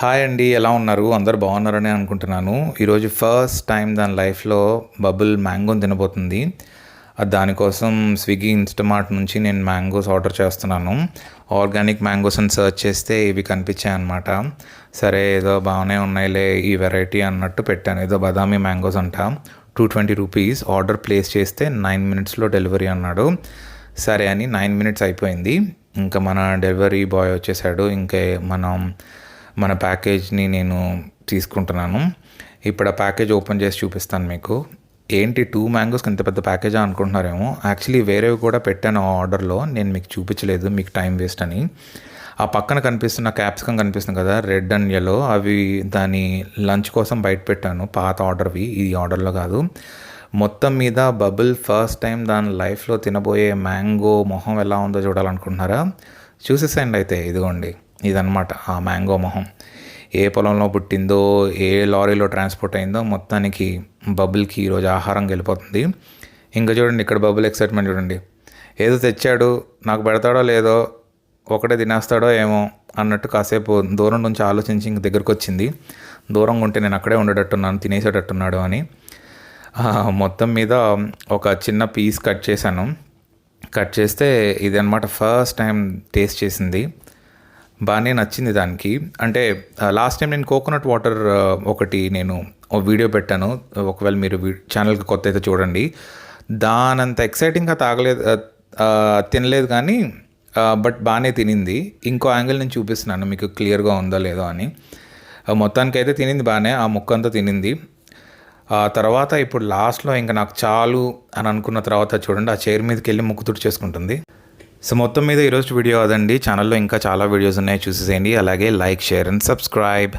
Hi అండి ఎలా ఉన్నారు? అందరు బాగున్నారని అనుకుంటున్నాను. ఈరోజు ఫస్ట్ టైం దాని లైఫ్లో బబుల్ మ్యాంగోని తినబోతుంది. దానికోసం స్విగ్గీ ఇన్స్టమార్ట్ నుంచి నేను మ్యాంగోస్ ఆర్డర్ చేస్తున్నాను. ఆర్గానిక్ మ్యాంగోస్ అని సర్చ్ చేస్తే ఇవి కనిపించాయి అనమాట సరే ఏదో బాగానే ఉన్నాయిలే ఈ వెరైటీ అన్నట్టు పెట్టాను. ఏదో బదామీ మ్యాంగోస్ అంట. Two twenty rupees order place చేస్తే నైన్ మినిట్స్లో డెలివరీ అన్నాడు. సరే అని నైన్ మినిట్స్ అయిపోయింది. ఇంకా మన డెలివరీ బాయ్ వచ్చేసాడు. ఇంకే మనం మన ప్యాకేజ్ని నేను తీసుకుంటున్నాను. ఇప్పుడు ఆ ప్యాకేజ్ ఓపెన్ చేసి చూపిస్తాను మీకు. ఏంటి టూ మ్యాంగోస్కి ఇంత పెద్ద ప్యాకేజా అనుకుంటున్నారేమో? యాక్చువల్లీ వేరేవి కూడా పెట్టాను ఆ ఆర్డర్లో నేను మీకు చూపించలేదు మీకు టైం వేస్ట్ అని. ఆ పక్కన కనిపిస్తున్న క్యాప్సికమ్ కనిపిస్తుంది కదా రెడ్ అండ్ ఎల్లో అవి దాని లంచ్ కోసం బయట పెట్టాను పాత ఆర్డర్వి ఈ ఆర్డర్లో కాదు. మొత్తం మీద బబుల్ ఫస్ట్ టైం దాని లైఫ్లో తినబోయే మ్యాంగో మొహం ఎలా ఉందో చూడాలనుకుంటున్నారా? చూసేసేయండి అయితే ఇదిగోండి. ఇదనమాట ఆ మ్యాంగో మొహం. ఏ పొలంలో పుట్టిందో ఏ లారీలో ట్రాన్స్పోర్ట్ అయిందో మొత్తానికి బబుల్కి ఈరోజు ఆహారం వెళ్ళిపోతుంది ఇంకా చూడండి ఇక్కడ బబుల్ ఎక్సైట్మెంట్ చూడండి. ఏదో తెచ్చాడు నాకు పెడతాడో లేదో ఒకటే తినేస్తాడో ఏమో అన్నట్టు కాసేపు దూరం నుంచి ఆలోచించి ఇంక దగ్గరకు వచ్చింది దూరంగా ఉంటే నేను అక్కడే ఉండేటట్టున్నాను తినేసేటట్టున్నాడు అని. మొత్తం మీద ఒక చిన్న పీస్ కట్ చేశాను. కట్ చేస్తే ఇది అనమాట ఫస్ట్ టైం టేస్ట్ చేసింది. బాగానే నచ్చింది దానికి. అంటే లాస్ట్ టైం నేను కోకోనట్ వాటర్ ఒకటి నేను వీడియో పెట్టాను. ఒకవేళ మీరు వీ- ఛానల్కి కొత్త అయితే చూడండి. దానంత ఎక్సైటింగ్గా తాగలేదు తినలేదు కానీ బట్ బాగానే తినింది. ఇంకో యాంగిల్ నేను చూపిస్తున్నాను మీకు క్లియర్గా ఉందో లేదో అని. మొత్తానికైతే తినింది బాగానే ఆ ముక్క అంతా తినింది. ఆ తర్వాత ఇప్పుడు లాస్ట్లో ఇంకా నాకు చాలు అని అనుకున్న తర్వాత చూడండి ఆ చైర్ మీదకి వెళ్ళి ముక్కు తుడి చేసుకుంటుంది సో మొత్తం మీద ఈరోజు వీడియో అదండి. ఛానల్లో ఇంకా చాలా వీడియోస్ ఉన్నాయి. చూసేసేయండి. అలాగే లైక్ షేర్ అండ్ సబ్స్క్రైబ్